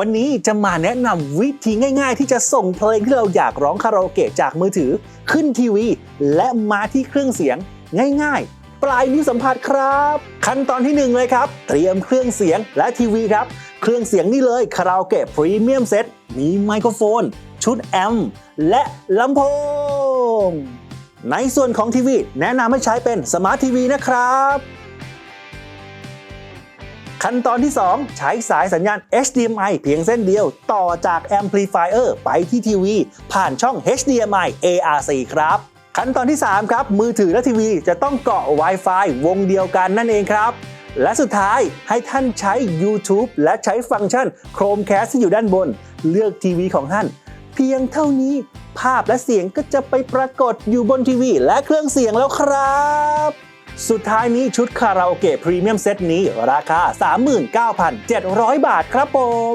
วันนี้จะมาแนะนำวิธีง่าย ๆ ที่จะส่งเพลงที่เราอยากร้องคาราโอเกะจากมือถือขึ้นทีวี และมาที่เครื่องเสียงง่าย ๆ ปลายนิ้วสัมผัสครับ ขั้นตอนที่หนึ่งเลยครับ เตรียมเครื่องเสียงและทีวีครับ เครื่องเสียงนี่เลยคาราโอเกะพรีเมียมเซตมีไมโครโฟน ชุดแอมและลำโพงในส่วนของทีวี แนะนำให้ใช้เป็นสมาร์ททีวีนะครับ ขั้นตอนที่ 2 ใช้สายสัญญาณ HDMI เพียงเส้นเดียว ต่อจาก Amplifier ไปที่ทีวี ผ่านช่อง HDMI ARC ครับขั้นตอนที่ 3 ครับ มือถือและทีวีจะต้องเกาะ Wi-Fi วงเดียวกันนั่นเองครับ และสุดท้ายให้ท่านใช้ YouTube และใช้ฟังก์ชัน Chromecast ที่อยู่ด้านบน เลือกทีวีของท่าน เพียงเท่านี้ภาพและเสียงก็จะไปปรากฏอยู่บนทีวี และเครื่องเสียงแล้วครับ สุดท้ายนี้ชุดคาราโอเกะพรีเมียมเซตนี้ราคา 39,700 บาทครับผม